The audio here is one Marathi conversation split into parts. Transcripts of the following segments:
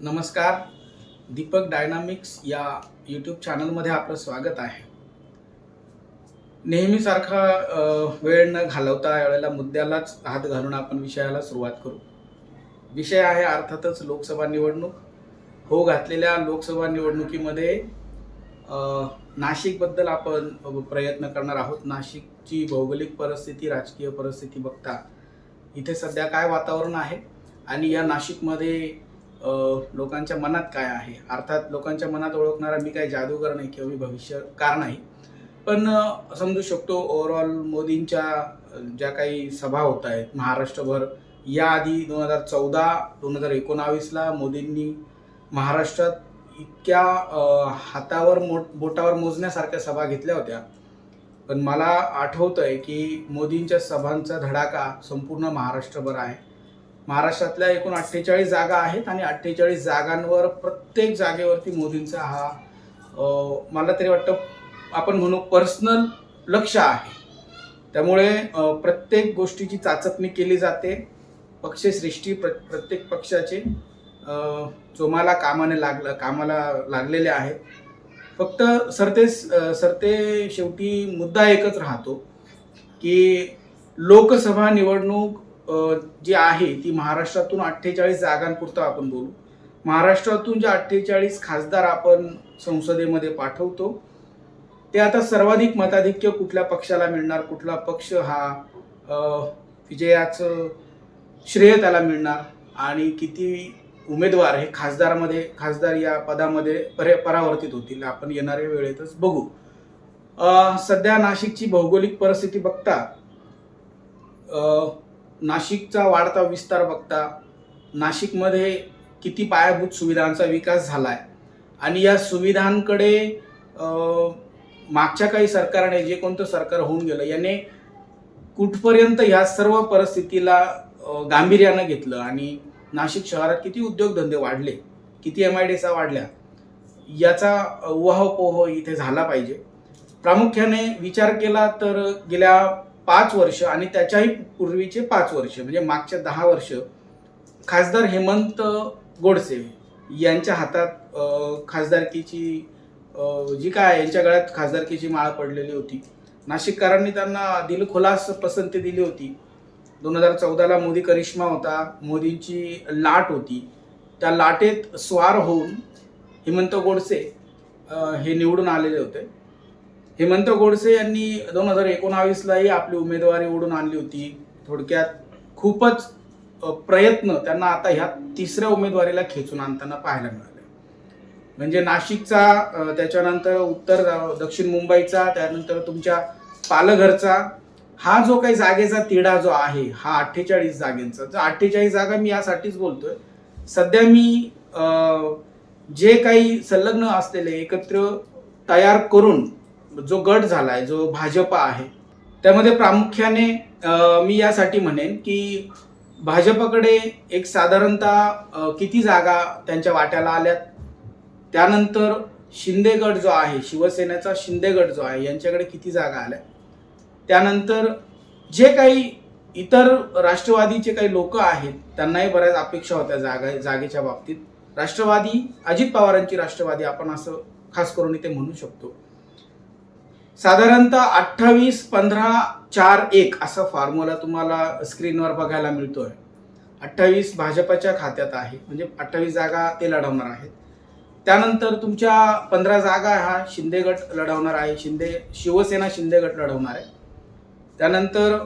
नमस्कार. दीपक डायनामिक्स या यूट्यूब चॅनलमध्ये आपलं स्वागत आहे. नेहमीसारखा वेळ न घालवता यावेळेला मुद्द्यालाच हात घालून आपण विषयाला सुरुवात करू. विषय आहे अर्थातच लोकसभा निवडणूक. हो घातलेल्या लोकसभा निवडणुकीमध्ये नाशिकबद्दल आपण प्रयत्न करणार आहोत. नाशिकची भौगोलिक परिस्थिती राजकीय परिस्थिती बघता इथे सध्या काय वातावरण आहे? आणि या नाशिकमध्ये लोकांच्या मनात काय आहे? अर्थात लोकांच्या मनात ओळखणारा मी काही जादूगर नाही किंवा मी भविष्यकार नाही. पण समजू शकतो ओव्हरऑल मोदींच्या ज्या काही सभा होत आहेत महाराष्ट्रभर याआधी दोन हजार चौदा दोन हजार एकोणावीसला मोदींनी महाराष्ट्रात इतक्या हातावर मोठ बोटावर मोजण्यासारख्या सभा घेतल्या होत्या. पण मला आठवतं आहे की मोदींच्या सभांचा धडाका संपूर्ण महाराष्ट्रभर आहे. महाराष्ट्रातल्या एकूण अठ्ठेचाळीस जागा आहेत आणि अठ्ठेचाळीस जागांवर प्रत्येक जागेवरती मोदींचा हा मला तरी वाटतं आपण म्हणू पर्सनल लक्ष आहे. त्यामुळे प्रत्येक गोष्टीची चाचपणी केली जाते पक्षश्रेष्ठी प्र प्रत्येक पक्षाचे जोमाला कामाने लागलं कामाला लागलेले आहेत. फक्त सरते सरते शेवटी मुद्दा एकच राहतो की लोकसभा निवडणूक जी आहे ती महाराष्ट्रातून अठ्ठेचाळीस जागांपुरतं आपण बोलू. महाराष्ट्रातून जे अठ्ठेचाळीस खासदार आपण संसदेमध्ये पाठवतो ते आता सर्वाधिक मताधिक्य कुठल्या पक्षाला मिळणार कुठला पक्ष हा विजयाचं श्रेय त्याला मिळणार आणि किती उमेदवार हे खासदारमध्ये खासदार या पदामध्ये परे परावर्तित होतील आपण येणाऱ्या वेळेतच बघू. सध्या नाशिकची भौगोलिक परिस्थिती बघता नाशिकचा वाढता विस्तार बघता नाशिकमध्ये किती पायाभूत सुविधांचा विकास झाला आहे आणि या सुविधांकडे मागच्या काही सरकारने जे कोणतं सरकार होऊन गेलं याने कुठपर्यंत ह्या सर्व परिस्थितीला गांभीर्यानं घेतलं आणि नाशिक शहरात किती उद्योगधंदे वाढले किती एम आय डीसा वाढल्या याचा उहापोह इथे झाला पाहिजे. प्रामुख्याने विचार केला तर गेल्या पाच वर्ष आणि त्याच्याही पूर्वीचे पाच वर्ष म्हणजे मागच्या दहा वर्ष खासदार हेमंत गोडसे यांच्या हातात खासदारकीची जी काय यांच्या गळ्यात खासदारकीची माळ पडलेली होती. नाशिककरांनी त्यांना दिलखुलास पसंती दिली होती. दोन हजार चौदाला मोदी करिश्मा होता मोदींची लाट होती. त्या लाटेत स्वार होऊन हेमंत गोडसे हे निवडून आलेले होते. हेमंत गोडसे यांनी दोन हजार एकोणावीसलाही आपली उमेदवारी ओढून आणली होती. थोडक्यात खूपच प्रयत्न त्यांना आता ह्या तिसऱ्या उमेदवारीला खेचून आणताना पाहायला मिळाले. म्हणजे नाशिकचा त्याच्यानंतर उत्तर दक्षिण मुंबईचा त्यानंतर तुमच्या पालघरचा हा जो काही जागेचा तिढा जो आहे हा अठ्ठेचाळीस जागेंचा. जो अठ्ठेचाळीस जागा मी यासाठीच बोलतोय. सध्या मी जे काही संलग्न असलेले एकत्र तयार करून जो गट आहे जो भाजपा आहे त्यामध्ये प्रामुख्याने मी यासाठी म्हणेन की भाजपकडे एक साधारणतः किती जागा त्यांच्या वाट्याला आल्यात? त्यानंतर शिंदे गट जो आहे शिवसेनेचा शिंदे गट जो आहे यांच्याकडे किती जागा आल्या त्यानंतर जे काही इतर राष्ट्रवादीचे काही लोक आहेत त्यांनाही बऱ्याच अपेक्षा होत्या जागा जागेच्या बाबतीत. राष्ट्रवादी अजित पवारांची राष्ट्रवादी आपण असं खास करून इथे म्हणू शकतो. साधारणतः अठ्ठावीस पंधरा चार एक असा फॉर्म्युला तुम्हाला स्क्रीनवर बघायला मिळतोय. अठ्ठावीस भाजपच्या खात्यात आहे. म्हणजे अठ्ठावीस जागा ते लढवणार आहेत. त्यानंतर तुमच्या पंधरा जागा हा शिंदे गट लढवणार आहे. शिंदे शिवसेना शिंदे गट लढवणार आहे. त्यानंतर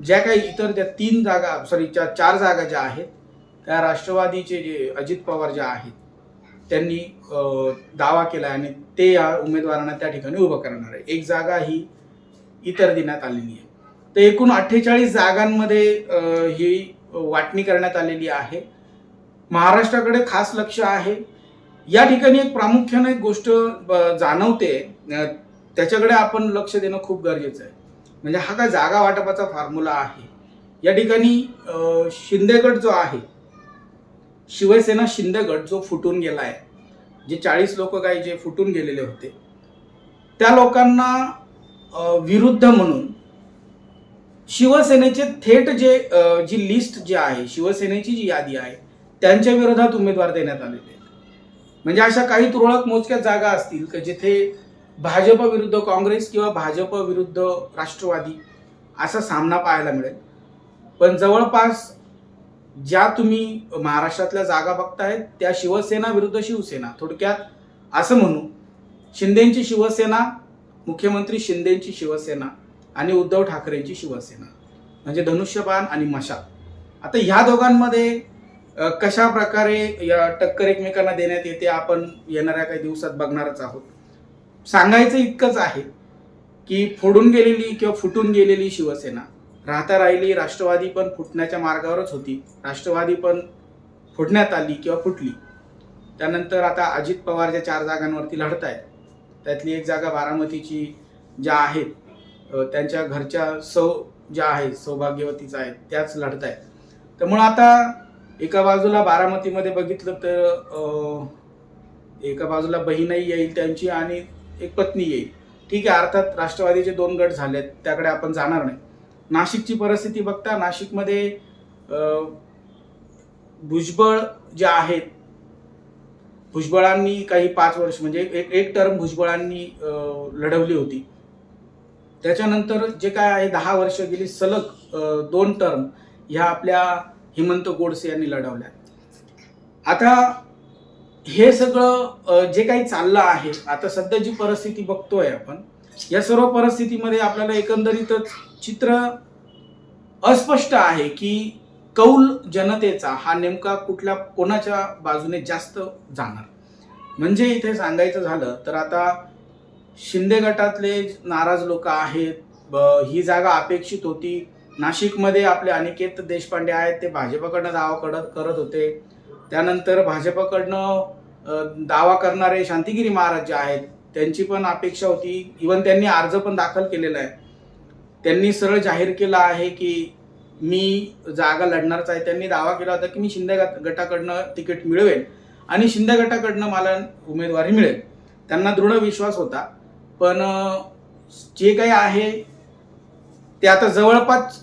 ज्या काही इतर त्या तीन जागा सॉरी ज्या चार जागा ज्या आहेत त्या राष्ट्रवादीचे जे अजित पवार ज्या आहेत त्यांनी दावा केला आणि ते या उमेदवारांना त्या ठिकाणी उभं करणार आहे. एक जागा ही इतर देण्यात आलेली आहे. तर एकूण अठ्ठेचाळीस जागांमध्ये ही वाटणी करण्यात आलेली आहे. महाराष्ट्राकडे खास लक्ष आहे. या ठिकाणी एक प्रामुख्याने एक गोष्ट ब- जाणवते. त्याच्याकडे आपण लक्ष देणं खूप गरजेचं आहे. म्हणजे हा काय जागा वाटपाचा फॉर्म्युला आहे. या ठिकाणी शिंदेगड जो आहे शिवसेना शिंदे गट जो फुटून गेला आहे जे चाळीस लोक काही जे फुटून गेलेले होते त्या लोकांना विरुद्ध म्हणून शिवसेनेचे थेट जे जी लिस्ट जी आहे शिवसेनेची जी यादी आहे त्यांच्या विरोधात उमेदवार देण्यात आलेले आहेत म्हणजे अशा काही तुरळक मोजक्या जागा असतील की जिथे भाजप विरुद्ध काँग्रेस किंवा भाजप विरुद्ध राष्ट्रवादी असा सामना पाहायला मिळेल. पण जवळपास ज्या तुम्ही महाराष्ट्रातल्या जागा बघतायत त्या शिवसेना विरुद्ध शिवसेना थोडक्यात असं म्हणू. शिंदेची शिवसेना मुख्यमंत्री शिंदेची शिवसेना आणि उद्धव ठाकरेंची शिवसेना. म्हणजे धनुष्यबाण आणि मशाल. आता ह्या दोघांमध्ये कशा प्रकारे या टक्कर एकमेकांना देण्यात येते आपण येणाऱ्या काही दिवसात बघणारच आहोत. सांगायचं इतकंच आहे की फोडून गेलेली किंवा फुटून गेलेली शिवसेना राहता राहिली राष्ट्रवादी पण फुटण्याच्या मार्गावरच होती. राष्ट्रवादी पण फुटण्यात आली किंवा फुटली. त्यानंतर आता अजित पवार ज्या चार जागांवरती लढत आहेत त्यातली एक जागा बारामतीची ज्या आहेत त्यांच्या घरच्या सौ ज्या आहेत सौभाग्यवतीच आहेत त्याच लढत आहेत त्यामुळं आता एका बाजूला बारामतीमध्ये बघितलं तर एका बाजूला बहीणही येईल त्यांची आणि एक पत्नी येईल. ठीक आहे अर्थात राष्ट्रवादीचे दोन गट झालेत त्याकडे आपण जाणार नाही. नाशिकची परिस्थिती बघता नाशिकमध्ये भुजबळ जे आहेत भुजबळांनी काही पाच वर्ष म्हणजे एक एक टर्म भुजबळांनी लढवली होती. त्याच्यानंतर जे काय आहे दहा वर्ष गेली सलग दोन टर्म ह्या आपल्या हेमंत गोडसे यांनी लढवल्या. आता हे सगळं जे काही चाललं आहे आता सध्या जी परिस्थिती बघतोय आपण या सर्व परिस्थितीमध्ये आपल्याला एकंदरीतच चित्र अस्पष्ट आहे की कौल जनतेचा हा नेमका कुठल्या कोणाच्या बाजूने जास्त जाणार? म्हणजे इथे सांगायचं झालं तर आता शिंदे गटातले नाराज लोक आहेत. ब- ही जागा अपेक्षित होती. नाशिकमध्ये आपले अनिकेत देशपांडे आहेत ते भाजपकडनं दावा करत करत होते. त्यानंतर भाजपकडनं दावा करणारे शांतिगिरी महाराज जे आहेत त्यांची पण अपेक्षा होती. इवन त्यांनी अर्ज पण दाखल केलेला आहे. त्यांनी सरळ जाहीर केलं आहे की मी जागा लढणारच आहे. त्यांनी दावा केला होता की मी शिंदे गटाकडनं तिकीट मिळवेन आणि शिंदे गटाकडनं मला उमेदवारी मिळेल. त्यांना दृढ विश्वास होता. पण जे काही आहे ते आता जवळपास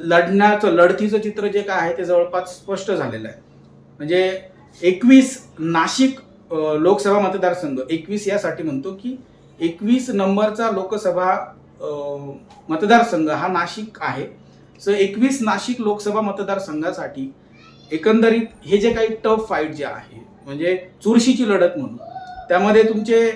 लढण्याचं लढतीचं चित्र जे काय आहे ते जवळपास स्पष्ट झालेलं आहे. म्हणजे एकवीस नाशिक लोकसभा मतदारसंघ एकवीस यासाठी म्हणतो की एकवीस नंबरचा लोकसभा मतदारसंघ हा नाशिक आहे. सो एकवीस नाशिक लोकसभा मतदारसंघासाठी एकंदरीत हे जे काही टफ फाईट जे आहे म्हणजे चुरशीची लढत म्हणून त्यामध्ये तुमचे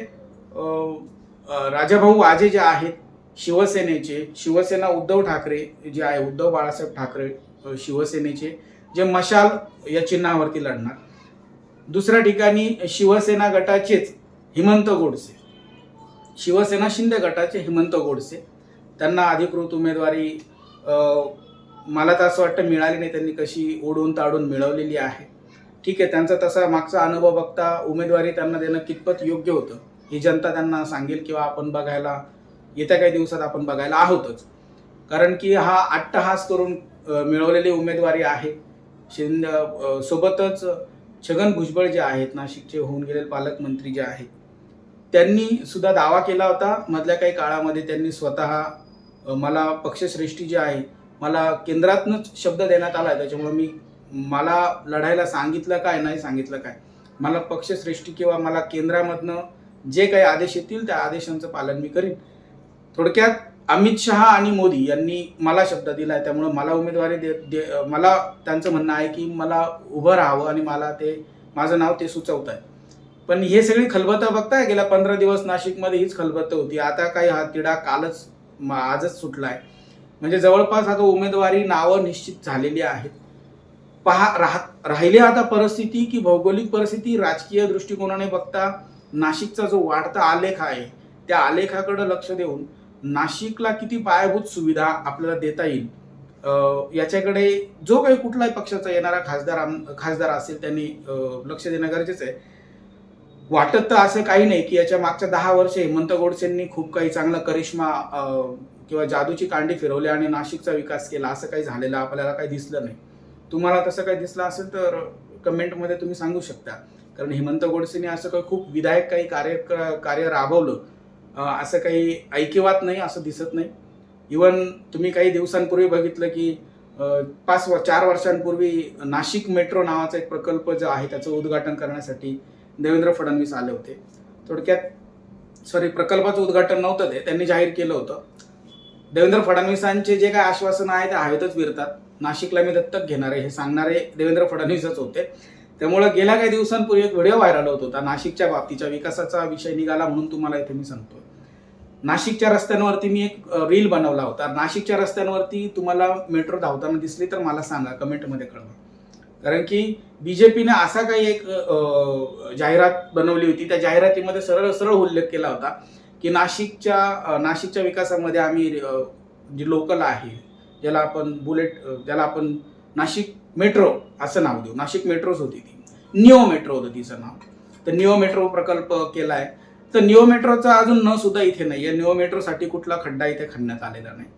राजाभाऊ आजे जे आहेत शिवसेनेचे शिवसेना उद्धव ठाकरे जे आहे उद्धव बाळासाहेब ठाकरे शिवसेनेचे जे मशाल या चिन्हावरती लढणार. दुसऱ्या ठिकाणी शिवसेना गटाचेच हिमंत गोडसे. शिवसेना शिंदे गटाचे हेमंत गोडसे. त्यांना अधिकृत उमेदवारी मला तर असं वाटतं मिळाली नाही. त्यांनी कशी ओढून ताडून मिळवलेली आहे. ठीक आहे त्यांचा तसा मागचा अनुभव बघता उमेदवारी त्यांना देणं कितपत योग्य होतं ही जनता त्यांना सांगेल किंवा आपण बघायला येत्या काही दिवसात आपण बघायला आहोतच. कारण की हा अट्टहास करून मिळवलेली उमेदवारी आहे. शिंद सोबतच छगन भुजबळ जे आहेत नाशिकचे होऊन गेलेले पालकमंत्री जे आहेत त्यांनी सुद्धा दावा केला होता. मधल्या काही काळामध्ये त्यांनी स्वतः मला पक्षश्रेष्ठी जी आहे मला केंद्रातनंच शब्द देण्यात आला आहे. त्याच्यामुळे मी मला लढायला सांगितलं काय नाही सांगितलं काय. मला पक्षश्रेष्ठी किंवा मला केंद्रामधनं जे काही आदेश येतील त्या आदेशांचं पालन मी करीन. थोडक्यात अमित शहा आणि मोदी यांनी मला शब्द दिला आहे. त्यामुळे मला उमेदवारी दे, दे मला त्यांचं म्हणणं आहे की मला उभं राहावं आणि मला ते माझं नाव ते सुचवत आहे पण हे सगळी खलबतं बघताय गेल्या पंधरा दिवस नाशिकमध्ये हीच खलबतं होती. आता काही हा तिढा कालच आजच सुटला आहे म्हणजे जवळपास आता उमेदवारी नावं निश्चित झालेली आहेत. पहा राह राहिली आता परिस्थिती की भौगोलिक परिस्थिती राजकीय दृष्टिकोनाने बघता नाशिकचा जो वाढता आलेख आहे त्या आलेखाकडे लक्ष देऊन नाशिकला किती पायाभूत सुविधा आपल्याला देता येईल याच्याकडे जो काही कुठलाही पक्षाचा येणारा खासदार आम- खासदार असेल त्यांनी लक्ष देणं गरजेचं आहे. वाटत तर असं काही नाही की याच्या मागच्या दहा वर्ष हेमंत गोडसेंनी खूप काही चांगला करिश्मा किंवा जादूची कांडी फिरवली आणि नाशिकचा विकास केला असं काही झालेलं आपल्याला काही दिसलं नाही. तुम्हाला तसं काही दिसलं असेल तर कमेंटमध्ये तुम्ही सांगू शकता. कारण हेमंत गोडसेने असं काही खूप विधायक काही कार्य कार्य राबवलं असं काही ऐकिवात नाही असं दिसत नाही. इवन तुम्ही काही दिवसांपूर्वी बघितलं की पाच व- चार वर्षांपूर्वी नाशिक मेट्रो नावाचा एक प्रकल्प जो आहे त्याचं उद्घाटन करण्यासाठी देवेंद्र फडणवीस आले होते. थोडक्यात सॉरी प्रकल्पाचं उद्घाटन नव्हतं ते. त्यांनी जाहीर केलं होतं. देवेंद्र फडणवीसांचे जे काय आश्वासन आहे ते हवेतच विरतात. नाशिकला मी दत्तक घेणार आहे हे सांगणारे देवेंद्र फडणवीसच होते. त्यामुळे गेल्या काही दिवसांपूर्वी एक व्हिडिओ व्हायरल होत होता नाशिकच्या बाबतीच्या विकासाचा विषय निघाला म्हणून तुम्हाला इथे मी सांगतो नाशिकच्या रस्त्यांवरती मी एक रील बनवला होता. नाशिकच्या रस्त्यांवरती तुम्हाला मेट्रो धावताना दिसली तर मला सांगा कमेंटमध्ये कळवा. कारण की बी जे पीने असा काही एक जाहिरात बनवली होती. त्या जाहिरातीमध्ये सरळ सरळ उल्लेख केला होता की नाशिकच्या नाशिकच्या विकासामध्ये आम्ही जे जी लोकल आहे ज्याला आपण बुलेट ज्याला आपण नाशिक मेट्रो असं नाव देऊ. नाशिक मेट्रोच होती ती. निओ मेट्रो होतं तिचं नाव. तर निओ मेट्रो प्रकल्प केला आहे तर निओ मेट्रोचा अजून न सुद्धा इथे नाही आहे निओ मेट्रोसाठी कुठला खड्डा इथे खणण्यात आलेला नाही.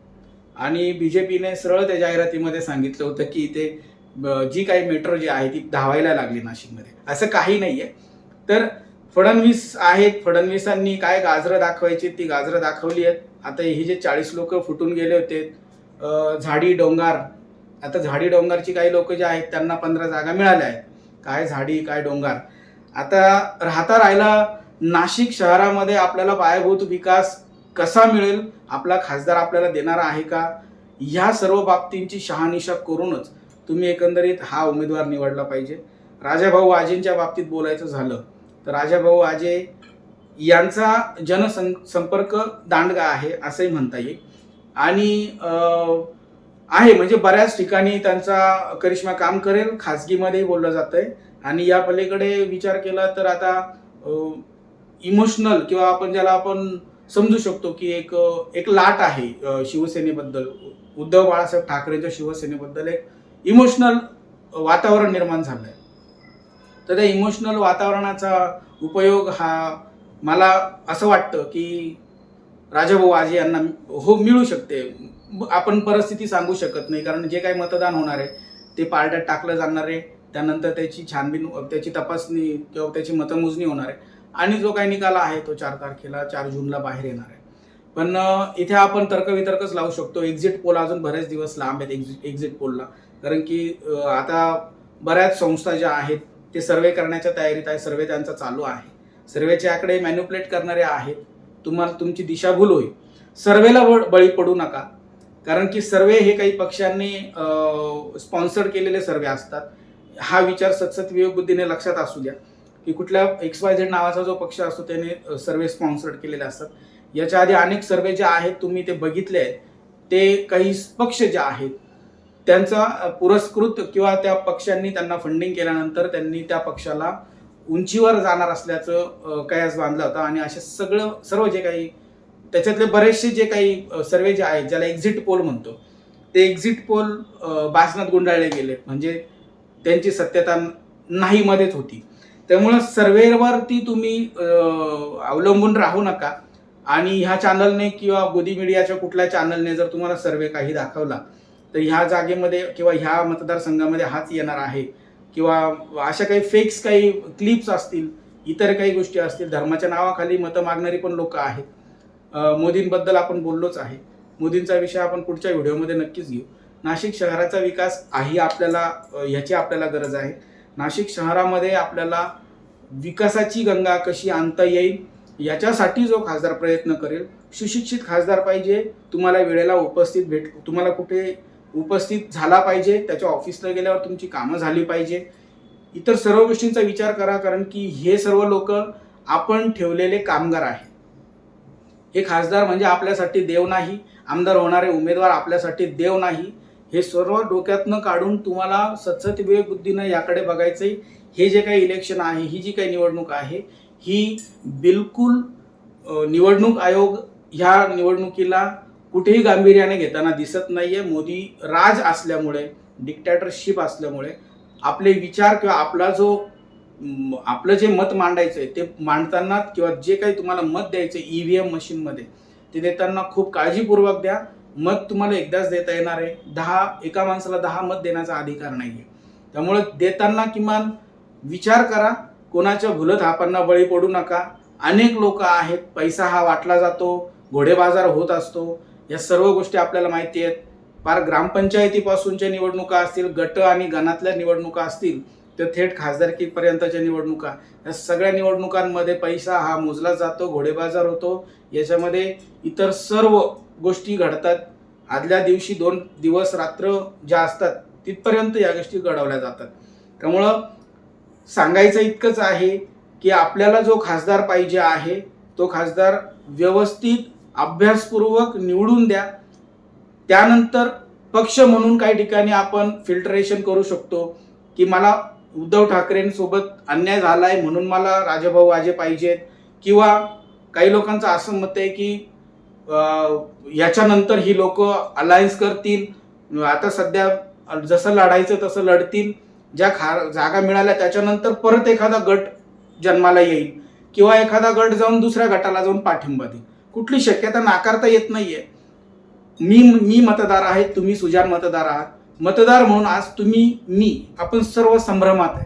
आणि बी जे पीने सरळ त्या जाहिरातीमध्ये सांगितलं होतं की इथे जी काही मेट्रो जी आहे ती धावायला लागली नाशिकमध्ये. असं काही नाही आहे तर फडणवीस आहेत. फडणवीसांनी काय गाजरं दाखवायची ती गाजरं दाखवली आहेत. आता ही जे चाळीस लोक फुटून गेले होते झाडी डोंगर. आता झाडी डोंगरची काही लोक जे आहेत त्यांना पंधरा जागा मिळाल्या आहेत. काय झाडी काय डोंगर. आता राहता राहिला नाशिक शहरामध्ये आपल्याला पायाभूत विकास कसा मिळेल आपला खासदार आपल्याला देणारा आहे का? ह्या सर्व बाबतींची शहानिशा करूनच तुम्ही एकंदरीत हा उमेदवार निवडला पाहिजे. राजाभाऊ आजेंच्या बाबतीत बोलायचं झालं तर राजाभाऊ आजे यांचा जनसं संपर्क दांडगा आहे असंही म्हणता येईल. आणि आहे म्हणजे बऱ्याच ठिकाणी त्यांचा करिश्मा काम करेल खाजगीमध्येही बोललं जातंय. आणि या पलीकडे विचार केला तर आता इमोशनल किंवा आपण ज्याला आपण समजू शकतो की एक एक लाट आहे शिवसेनेबद्दल. उद्धव बाळासाहेब ठाकरेंच्या शिवसेनेबद्दल एक इमोशनल वातावरण निर्माण झालं आहे तर त्या इमोशनल वातावरणाचा उपयोग हा मला असं वाटतं की राजाभाऊ आजे यांना हो मिळू शकते. आपण परिस्थिती सांगू शकत नाही कारण जे काही मतदान होणार आहे ते पारड्यात टाकलं जाणार आहे. त्यानंतर त्याची छानबीन त्याची तपासणी किंवा त्याची मतमोजणी होणार आहे. आणि जो काही निकाल आहे तो चार तारखेला चार जूनला बाहेर येणार आहे. पण इथे आपण तर्कवितर्कच लावू शकतो. एक्झिट पोल अजून बरेच दिवस लांब आहेत एक्झिट एक्झिट पोलला. कारण की आता बऱ्याच संस्था ज्या आहेत ते सर्वे करण्याच्या तयारीत आहे सर्वे त्यांचा चालू आहे. सर्वेचे आकडे मॅन्युप्लेट करणारे आहेत. तुम्हाला तुमची दिशाभूल होईल. सर्वेला बळी पडू नका. कारण की सर्वे हे काही पक्षांनी स्पॉन्सर केलेले सर्वे असतात. हा विचार सतसत विवेकबुद्धीने लक्षात असू द्या. की कुठल्या एक्स वाय झेड नावाचा जो पक्ष असतो त्याने सर्वे स्पॉन्सर्ड केलेले असतात. याच्या आधी अनेक सर्वे जे आहेत तुम्ही ते बघितले आहेत. ते काही पक्ष जे आहेत त्यांचा पुरस्कृत किंवा त्या पक्षांनी त्यांना फंडिंग केल्यानंतर त्यांनी त्या पक्षाला उंचीवर जाणार असल्याचं कयास बांधला होता. आणि असे सगळं सर्व जे काही त्याच्यातले बरेचसे जे काही सर्वे जे आहेत ज्याला एक्झिट पोल म्हणतो ते एक्झिट पोल बासनात गुंडाळले गेले. म्हणजे त्यांची सत्यता नाही मध्येच होती. त्यामुळं सर्वेवरती तुम्ही अवलंबून राहू नका. आणि ह्या चॅनलने किंवा गोदी मीडियाच्या कुठल्या चॅनलने जर तुम्हाला सर्वे काही दाखवला तर ह्या जागेमध्ये किंवा ह्या मतदारसंघामध्ये हाच येणार आहे. किंवा अशा काही फेक्स काही क्लिप्स असतील इतर काही गोष्टी असतील धर्माच्या नावाखाली मतं मागणारी पण लोक आहेत. मोदींबद्दल आपण बोललोच आहे. मोदींचा विषय आपण पुढच्या व्हिडिओमध्ये नक्कीच घेऊ. नाशिक शहराचा विकास ही आपल्याला ह्याची आपल्याला गरज आहे. नाशिक शहरामध्ये आपल्याला विकासाची गंगा कशी आणता येईल याच्यासाठी जो खासदार प्रयत्न करेल सुशिक्षित खासदार पाहिजे तुम्हाला वेळेला उपस्थित भेट तुम्हाला कुठे उपस्थित झाला पाहिजे त्याच्या ऑफिसला गेल्यावर तुमची कामं झाली पाहिजे. इतर सर्व गोष्टींचा विचार करा कारण की हे सर्व लोक आपण ठेवलेले कामगार आहेत. हे खासदार म्हणजे आपल्यासाठी देव नाही आमदार होणारे उमेदवार आपल्यासाठी देव नाही. हे सर्व डोक्यातनं काढून तुम्हाला सतसत विवेक बुद्धीनं याकडे बघायचंय. हे जे काही इलेक्शन आहे ही जी काही निवडणूक आहे ही बिलकुल निवडणूक आयोग ह्या निवडणुकीला कुठेही गांभीर्याने घेताना दिसत नाहीये. मोदी राज असल्यामुळे डिक्टॅटरशिप असल्यामुळे आपले विचार किंवा आपला जो आपलं जे मत मांडायचं आहे ते मांडताना किंवा जे काही तुम्हाला मत द्यायचं आहे ई व्ही एम मशीनमध्ये ते देताना खूप काळजीपूर्वक द्या. मत तुम्हाला एकदाच देता येणार आहे. दहा एका माणसाला दहा मत देण्याचा अधिकार नाही आहे त्यामुळे देताना किमान विचार करा. कोणाच्या भुलत हापांना बळी पडू नका. अनेक लोक आहेत पैसा हा वाटला जातो घोडेबाजार होत असतो. या सर्व गोष्टी आपल्याला माहिती आहेत. पार ग्रामपंचायतीपासूनच्या निवडणुका असतील गट आणि गणातल्या निवडणुका असतील तर थेट खासदारकीपर्यंतच्या निवडणुका. या सगळ्या निवडणुकांमध्ये पैसा हा मोजला जातो घोडेबाजार होतो. याच्यामध्ये इतर सर्व गोष्टी घडतात. आदल्या दिवशी दोन दिवस रात्र ज्या असतात तिथपर्यंत या गोष्टी घडवल्या जातात. त्यामुळं सांगायचं इतकंच आहे की आपल्याला जो खासदार पाहिजे आहे तो खासदार व्यवस्थित अभ्यासपूर्वक निवडून द्या. त्यानंतर पक्ष म्हणून काही ठिकाणी आपण फिल्टरेशन करू शकतो. की मला उद्धव ठाकरेंसोबत अन्याय झालाय म्हणून मला राजाभाऊ वाजे पाहिजेत. किंवा काही लोकांचं असं मत आहे की याच्यानंतर ही लोक अलायन्स करतील. आता सध्या जसं लढायचं तसं लढतील. ज्या खा जागा मिळाल्या त्याच्यानंतर परत एखादा गट जन्माला येईल. किंवा एखादा गट जाऊन दुसऱ्या गटाला जाऊन पाठिंबा देईल. कुठली शक्यता नाकारता येत नाहीये. मी मी मतदार आहे तुम्ही सुजान मतदार आहात. मतदार म्हणून आज तुम्ही मी आपण सर्व संभ्रमात आहे.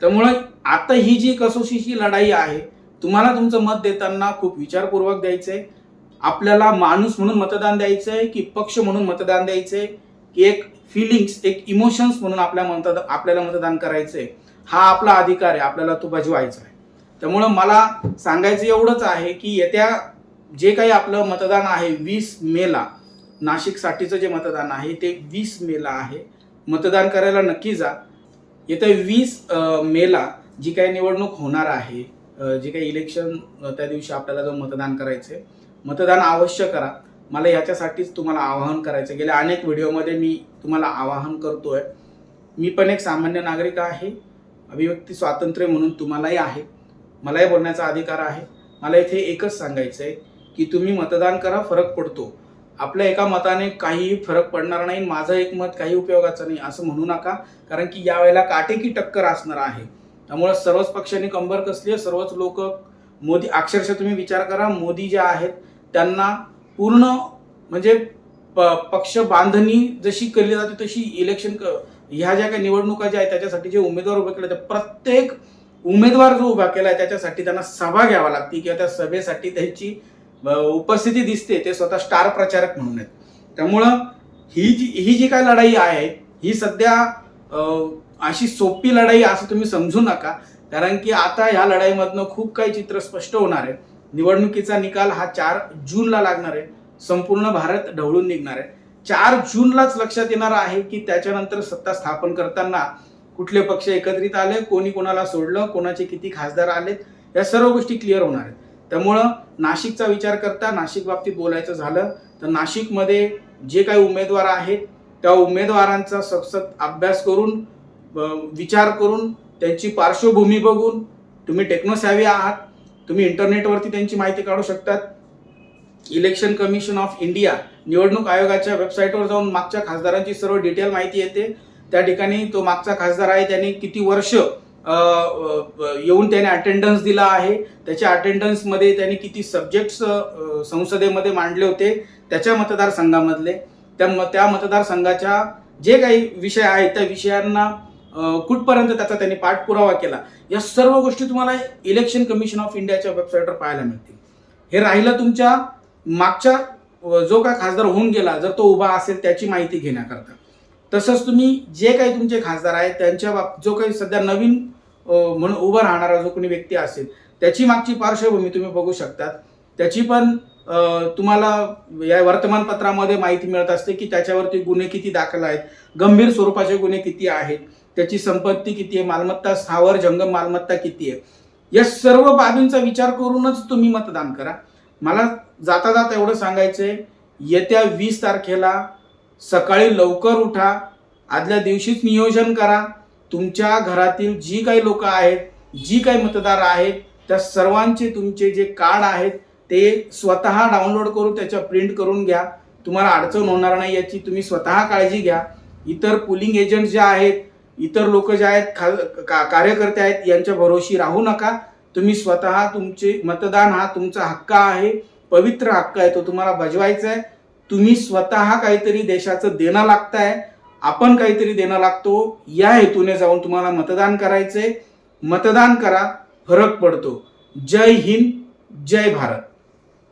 त्यामुळे आता ही जी कसोशीची लढाई आहे तुम्हाला तुमचं मत देताना खूप विचारपूर्वक द्यायचंय. आपल्याला माणूस म्हणून मतदान द्यायचंय की पक्ष म्हणून मतदान द्यायचंय? की एक फिलिंग्स एक इमोशन्स म्हणून आपल्या मतदान आपल्याला मतदान करायचंय? हा आपला अधिकार आहे आपल्याला तो बजवायचा आहे. त्यामुळं मला सांगायचं एवढंच आहे की येत्या जे काही आपलं मतदान आहे वीस मेला नाशिकसाठीचं जे मतदान आहे ते वीस मेला आहे. मतदान करायला नक्की जा. येत्या वीस मेला जी काही निवडणूक होणार आहे जी जे काही इलेक्शन त्या दिवशी आपल्याला जो मतदान करायचं आहे मतदान अवश्य करा. मला याच्यासाठीच तुम्हाला आवाहन करायचं गेल्या अनेक व्हिडिओमध्ये मी तुम्हाला आवाहन करतोय. मी पण एक सामान्य नागरिक आहे अभिव्यक्ती स्वातंत्र्य म्हणून तुम्हालाही आहे. मलाही बोलण्याचा अधिकार आहे. मला इथे एकच सांगायचं आहे की तुम्ही मतदान करा फरक पडतो. आपल्या एका मताने काही फरक पडणार नाही माझं एक मत काही उपयोगाचं नाही असं म्हणू नका. कारण की यावेळेला काटेकी टक्कर असणार आहे. त्यामुळे सर्वच पक्षांनी कंबर कसली आहे सर्वच लोक मोदी अक्षरशः तुम्ही विचार करा मोदी जे आहेत त्यांना पूर्ण म्हणजे प- पक्ष बांधणी जशी केली जाते तशी इलेक्शन क ह्या ज्या काही निवडणुका ज्या आहेत त्याच्यासाठी जे उमेदवार उभे केले ते प्रत्येक उमेदवार जो उभा आहे त्याच्यासाठी त्यांना सभा घ्यावा लागते किंवा त्या सभेसाठी त्यांची उपस्थिती दिसते ते स्वतः स्टार प्रचारक म्हणून आहेत. त्यामुळं ही जी ही जी काय लढाई आहे ही सध्या अशी सोपी लढाई असं तुम्ही समजू नका कारण की आता ह्या लढाईमधनं खूप काही चित्र स्पष्ट होणार आहे. निवडणुकीचा निकाल हा चार जूनला लागणार आहे. संपूर्ण भारत ढवळून निघणार आहे. चार जूनलाच लक्षात येणार आहे की त्याच्यानंतर सत्ता स्थापन करताना कुठले पक्ष एकत्रित आले कोणी कोणाला सोडलं कोणाचे किती खासदार आलेत या सर्व गोष्टी क्लिअर होणार आहेत. त्यामुळं नाशिकचा विचार करता नाशिक बाबतीत बोलायचं झालं तर नाशिकमध्ये जे काही उमेदवार आहेत त्या उमेदवारांचा सतत अभ्यास करून विचार करून त्यांची पार्श्वभूमी बघून तुम्ही टेक्नोसॅव्ही आहात तुम्ही इंटरनेटवरती त्यांची माहिती काढू शकतात. इलेक्शन कमिशन ऑफ इंडिया निवडणूक आयोगाच्या वेबसाईटवर जाऊन मागच्या खासदारांची सर्व डिटेल माहिती येते. त्या ठिकाणी तो मागचा खासदार आहे त्यांनी किती वर्ष येऊन त्याने अटेंडन्स दिला आहे. त्याच्या अटेंडन्समध्ये त्यांनी किती सब्जेक्ट्स संसदेमध्ये मांडले होते त्याच्या मतदारसंघामधले. त्या म त्या मतदारसंघाच्या जे काही विषय आहेत त्या विषयांना कुठपर्यंत त्याचा त्यांनी पाठपुरावा केला या सर्व गोष्टी तुम्हाला इलेक्शन कमिशन ऑफ इंडियाच्या वेबसाईटवर पाहायला मिळतील. हे राहिलं तुमच्या मागच्या जो का खासदार होऊन गेला जर तो उभा असेल त्याची माहिती घेण्याकरता. तसंच तुम्ही जे काही तुमचे खासदार आहेत त्यांच्या बाब जो काही सध्या नवीन म्हणून उभा राहणारा जो कोणी व्यक्ती असेल त्याची मागची पार्श्वभूमी तुम्ही बघू शकतात. त्याची पण तुम्हाला या वर्तमानपत्रामध्ये माहिती मिळत असते की त्याच्यावरती गुन्हे किती दाखल आहेत गंभीर स्वरूपाचे गुन्हे किती आहेत त्याची संपत्ती किती आहे मालमत्ता स्थावर जंगम मालमत्ता किती आहे. या सर्व बाबींचा विचार करूनच तुम्ही मतदान करा. मला जाता जाता एवढं सांगायचंय येत्या वीस तारखेला सकाळी लवकर उठा. आदल्या दिवशीच नियोजन करा. तुमच्या घरातील जी काही लोक आहेत जी काही मतदार आहेत त्या सर्वांचे तुमचे जे कार्ड आहेत ते स्वतः डाउनलोड करून त्याच्या प्रिंट करून घ्या. तुम्हाला अडचण होणार नाही याची तुम्ही स्वतः काळजी घ्या. इतर पुलिंग एजंट जे आहेत इतर लोक जे आहेत खा का- कार्यकर्ते आहेत यांच्या भरोशी राहू नका. तुम्ही स्वतः तुमचे मतदान हा तुमचा हक्क आहे. पवित्र हक्क आहे तो तुम्हाला बजवायचा आहे. तुम्ही स्वतः काहीतरी देशाचं देणं लागताय आपण काहीतरी देणं लागतो या हेतूने जाऊन तुम्हाला मतदान करायचंय. मतदान करा फरक पडतो. जय हिंद जय भारत.